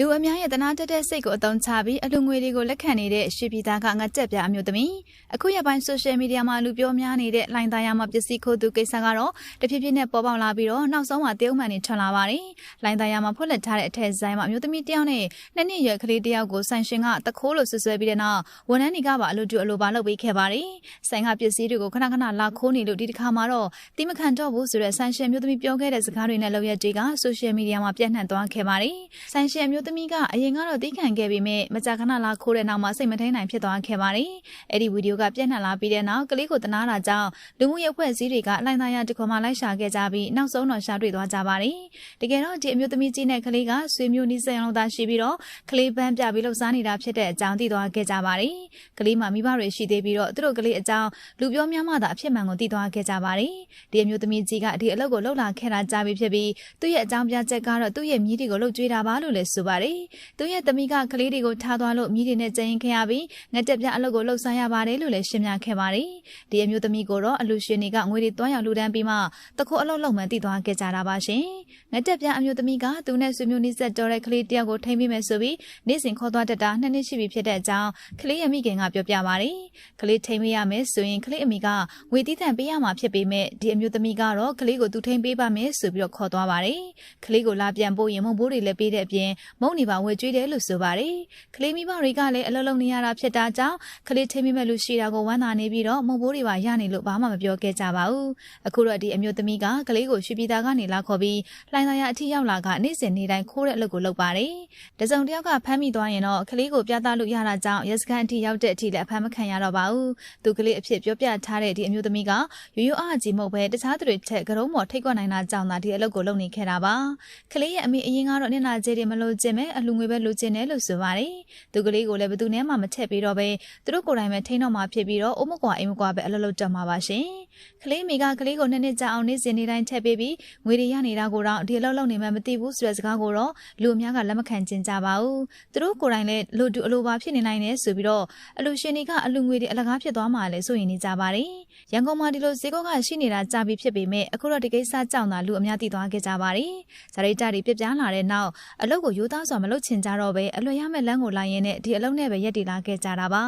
လူအများရဲ့တနာတက်တဲ့စိတ်ကိုအသုံးချပြီးအလူငွေတွေကိုလက်ခံနေတဲ့ရွှေပြည်သားကငါကြက်ပြအမျိုးသမီးအခုရက်ပိုင်းဆိုရှယ်မီဒီယာမှာလူပြောများနေတဲ့လိုင်းသားရမှာပစ္စည်းခိုးသူကိစ္စကတော့တဖြည်းဖြည်းနဲ့ပေါ်ပေါက်လာပြီးတော့နောက်ဆုံးမှာတရုတ်မှန်နေထွက်လာပါတယ်လိုင်းသားရမှာဖွက်လက်ထားတဲ့အထက်ဆိုင်မှာအမျိုးသမီးတယောက်နဲ့နှစ်နှစ်ရွယ်ကလေးတယောက်ကိုဆိုင်ရှင်ကတခိုးလို့ဆွဆွဲပြီးတဲ့နောက်ဝန်ထမ်းတွေကပါအလူတူအလိုပါလုပ်ပေးခဲ့ပါတယ်ဆိုင်ကပစ္စည်းတွေကိုခဏခဏလာခိုးနေလို့ဒီတစ်ခါမှာတော့တိမခံတော့ဘူးဆိုတဲ့ဆိုင်ရှင်အမျိုးသမီးပြောခဲ့တဲ့စကားတွေနဲ့လောက်ရက်တွေကဆိုရှယ်မီဒီယာမှာပြန့်နှံ့သွားခဲ့ပါတယ်ဆိုင်ရှင်အမျိုးသမီးကအရင်ကတော့သိခံခဲ့ပေမဲ့မကြာခဏလာခိုးတဲ့နောက်မှာစိတ်မထိန်နိုင်ဖြစ်သွားခဲ့ပါတယ်။အဲ့ဒီဗီဒီယိုကပြန့်နှံ့လာပြီးတဲ့နောက်ကလေးကိုတနာတာကြောင့်လူမှုရေးအဖွဲ့အစည်းတွေကလိုင်းသားရတခွန်မှလိုက်ရှာခဲ့ကြပြီးနောက်ဆုံးတော့ရှာတွေ့သွားကြပါတယ်။တကယ်တော့ဒီအမျိုးသမီးကြီးနဲ့ကလေးကဆွေမျိုးနီးစပ်အောင်သာရှိပြီးတော့ကလေးပန်းပြပြီးလှုပ်ရှားနေတာဖြစ်တဲ့အကြောင်းသိသွားခဲ့ကြပါတယ်။ကလေးမှမိဘတွေရှိသေးပြီးတော့သူတို့ကလေးအကြောင်းလူပြောများမှသာအဖြစ်မှန်ကိုသိသွားခဲ့ကြပါတယ်။ဒီအမျိုးသမီးကြီးကဒီအလုပ်ကိုလှုပ်လာခဲ့တာကြားပြီးဖြစ်ပြီးသူ့ရဲ့အကြောင်းပြချက်ကတော့သူ့ရဲ့မြည်တွေကိုလှုပ်ကြွေးတာပါလို့လည်းဆိုပါတယ်။သူ့ရဲ့သမီးကကလေးတွေကိုထားသွားလို့မြည်တွေနဲ့ကြရင်ခဲ့ရပြီးငတက်ပြအလုပ်ကိုလှုပ်ရှားရပါတယ်လို့လည်းရှင်းပြခဲ့ပါတယ်။ဒီအမျိုးသမီးကိုတော့အလူရှင်တွေကငွေတွေတွားရောက်လူဒန်းပြီးမှတခုအလုပ်လုပ်မှန်းသိသွားခဲ့ကြတာပါရှင်။ငတက်ပြအမျိုးသမီးကသူနဲ့ဆွေမျိုးနီးစပ်တော်တဲ့ကလေးတယောက်ကိုထိမ့်ပေးမယ်ဆိုပြီးနေ့စဉ်ခေါ်သွားတတ်တာနှစ်နှစ်ရှိပြီဖြစ်တဲ့အကြောင်းကလေးရဲ့မိခင်ကပြောပြပါတယ်။ကလေးထိမ့်ပေးရမယ်ဆိုရင်ကလေးအမိကငွေတီးတန့်ပေးရမှာဖြစ်ပေမဲ့ဒီအမျိုးသမီးကတော့ကလေးကိုသူထိမ့်ပေးပါမယ်ဆိုပြီးတော့ခေါ်သွားပါတယ်။ကလေးကိုလာပြန်ဖို့ရင်မုံဘိုးတွေလည်းပေးတဲ့အပြင်မုံနေပါဝယ်ကျွေးတယ်လို့ဆိုပါတယ်။ကလေးမိဘတွေကလည်းအလုံးလုံးနေရတာဖြစ်တာကြောင့်ကလေးထိမ့်မိမဲ့လူရှိတာကိုဝမ်းသာနေပြီးတော့မုံဘိုးတွေပါရနေလို့ဘာမှမပြောခဲ့ကြပါဘူး။အခုတော့ဒီအမျိုးသမီးကကလေးကိုရွှေပြည်သားကနေလာခေါ်ပြီးလှိုင်းသာရအထိရောက်လာကနေ့စဉ်နေ့တိုင်းခိုးတဲ့အလုပ်ကိုလုပ်ပါတယ်။တစုံတစ်ယောက်ကဖမ်းမိသွားရင်တော့ကလေးကိုပြသလို့ရတာကြောင့်ရက်စကန်အထိရောက်တဲ့အထိလည်းအဖမ်းမခံရတော့ပါဘူး။သူကလေးအဖြစ်ပြောပြထားတဲ့ဒီအမျိုးသမီးကရိုးရိုးအားကြီးမဟုတ်ပဲတခြားသူတွေထက်ကရုံးမော်ထိတ်ကွက်နိုင်တာကြောင့်သာဒီအလုပ်ကိုလုပ်နေခဲ့တာပါ။ကလေးရဲ့အမေအရင်ကတော့နင်နာကျေးတွေမလို့ခြင်းပဲအလှငွေပဲလိုချင်တယ်လို့ဆိုပါတယ်။သူကလေးကိုလည်းဘယ်သူနဲ့မှမထည့်ပြီးတော့ပဲသူတို့ကိုယ်တိုင်ပဲထိန်းတော့မှဖြစ်ပြီးတော့အိုးမကွာအိမ်မကွာပဲအလုပ်လုပ်တော့မှာပါရှင်။ကလေးမိကကလေးကိုနှစ်နှစ်ကြာအောင်နေ့စဉ်နေ့တိုင်းထည့်ပေးပြီးငွေတွေရနေတာကိုတော့ဒီအလုပ်လုပ်နေမှမသိဘူးဆိုတဲ့စကားကိုတော့လူအများကလက်မခံကျင်ကြပါဘူး။သူတို့ကိုယ်တိုင်လည်းလူတူအလိုပါဖြစ်နေနိုင်တယ်ဆိုပြီးတော့အလူရှင်တွေကအလူငွေတွေအလကားဖြစ်သွားမှလည်းဆိုရင်နေကြပါတယ်။ရန်ကုန်မှာဒီလိုဈေးကောက်ကရှိနေတာကြာပြီဖြစ်ပေမဲ့အခုတော့ဒီကိစ္စကြောင့်သာလူအများသိသွားခဲ့ကြပါတယ်။ဇာရိတာတွေပြပြလာတဲ့နောက်အလုပ်ကိုရိုးသားစွာမလုပ်ချင်ကြတော့ပဲအလွယ်ရမဲ့လမ်းကိုလာရင်နဲ့ဒီအလုပ်နဲ့ပဲရက်တည်လာခဲ့ကြတာပါ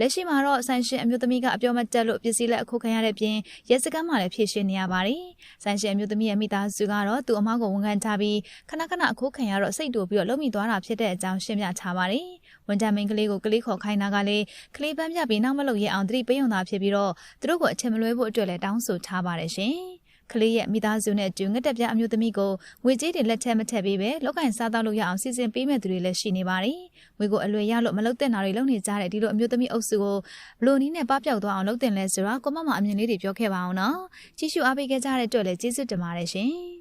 လက်ရှိမှာတော့ဆိုင်ရှင်အမျိုးသမီးကအပြောမတက်လို့ပစ္စည်းလက်အခုခံရတဲ့ပြင်ရဲစခန်းမှာလည်းဖြည့်ရှင်းနေရပါတယ်ဆိုင်ရှင်အမျိုးသမီးရဲ့မိသားစုကတော့သူ့အမကိုဝန်ခံထားပြီးခဏခဏအခုခံရတော့စိတ်တူပြီးတော့လုံမိသွားတာဖြစ်တဲ့အကြောင်းရှင်းပြထားပါတယ်ဝန်ထမ်းမင်းကလေးကိုကလေးခေါ်ခိုင်းတာကလည်းကလေးပန်းပြပြီးနောက်မလုပ်ရအောင်သတိပေးုံသာဖြစ်ပြီးတော့သူတို့ကိုအချက်မလွဲဖို့အတွက်လည်းတောင်းဆိုထားပါတယ်ရှင် ကလေးရဲ့မိသားစုနဲ့အတူငတ်တက်ပြအမျိုးသမီးကိုငွေကြေးတွေလက်ထက်မထက်ပေးပဲလောက်ကင်စားတော့လို့ရအောင်စီစဉ်ပေးမဲ့သူတွေလည်းရှိနေပါတယ်။ငွေကိုအလွယ်ရလို့မလုပ်တဲ့နာတွေလုပ်နေကြတဲ့ဒီလိုအမျိုးသမီးအုပ်စုကိုဘလိုနည်းနဲ့ပပျောက်သွားအောင်လုပ်တင်လဲဆိုတာကိုမမအမြင်လေးတွေပြောခဲ့ပါအောင်နော်။ကြည့်ရှုအားပေးခဲ့ကြတဲ့အတွက်လည်းကျေးဇူးတင်ပါတယ်ရှင်။